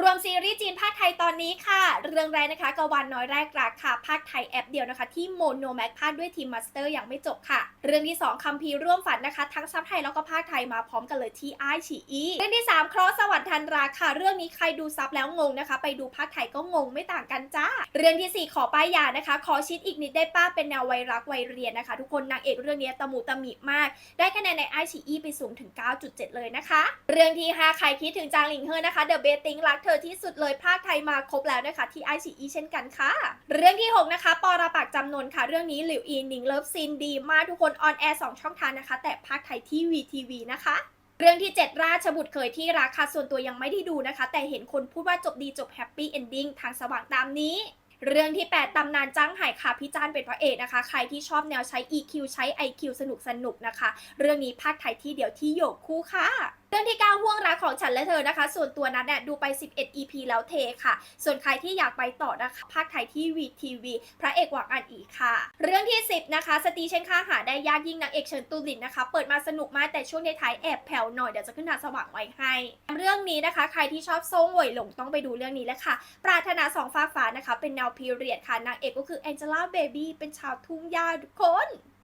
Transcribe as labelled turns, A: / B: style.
A: รวมซีรีส์จีนภาคไทยตอนนี้ค่ะ เรื่องแรกนะคะกวันน้อยแรกรักค่ะภาคไทยแอปเดียวนะคะ ที่โมโนแม็กภาคด้วยทีมมาสเตอร์อย่างไม่จบค่ะ เรื่องที่ 2คัมภีร์ร่วมฝันนะคะ ทั้งซับไทยแล้วก็ภาคไทยมาพร้อมกันเลยที่ไอฉีอีเรื่องที่ 3 ครอสสวรรค์ทันราค่ะ เรื่องนี้ใครดูซับแล้วงงนะคะ ไปดูภาคไทยก็งงไม่ต่างกันจ้า เรื่องทีสี่ 4 ขอป้ายยานะคะ ขอชิดอีกนิดได้ป้าเป็นแนววัยรักวัยเรียนนะคะ ทุกคนนางเอกเรื่องนี้ตะหมูตะหมิมาก ได้คะแนนในไอชีอีไปสูงถึง 9.7 เลยนะคะ เรื่องที่ 5 ใครคิดถึงจางหลิงเฮอนะคะเดอะเบติงรักเธอที่สุดเลยภาคไทยมาครบแล้วนะคะที่ไอชีอีเช่นกันค่ะ เรื่องที่ 6 นะคะ ปอราปากจำนนค่ะ เรื่องนี้หลิวอีนิงเลิฟซีนดีมากทุกคนออนแอร์2ช่องทางนะคะ แต่ภาคไทยที่วีทีวีนะคะเรื่องที่ 7 ราชบุตรเคยที่รักค่ะส่วนตัวยังไม่ได้ดูนะคะ แต่เห็นคนพูดว่าจบดีจบแฮปปี้เอนดิ้งทางสว่างตามนี้ เรื่องที่ 8 ตำนานจ้างหายค่ะพี่จานเป็นพระเอกนะคะ ใครที่ชอบแนวใช้ EQ ใช้ IQ สนุกสนุกนะคะ เรื่องนี้ภาคไทยที่เดียวที่โยกคู่ค่ะ เรื่องที่9ห่วงรักของฉันและเธอนะคะ ส่วนตัวนั้นเนี่ยดูไป 11 EP แล้วเทค่ะ ส่วนใครที่อยากไปต่อนะคะภาคไทยที่วีทีวีพระเอกหวังอันอีค่ะ เรื่องที่ 10 นะคะ สตีเช่นค่าหาได้ยากยิ่งนางเอกเชิญตูลินนะคะ เปิดมาสนุกมากแต่ช่วงในท้ายแอบแผ่วหน่อยเดี๋ยวจะขึ้นทาสว่างไว้ให้ เรื่องนี้นะคะ ใครที่ชอบทรงหวยหลงต้องไปดูเรื่องนี้แหละค่ะ ปรารถนาสองฟ้าฟ้านะคะ เป็นแนวพีเรียดค่ะนางเอกก็คือแองเจล่าเบบี้เป็นชาวทุ่งหญ้าทุกคน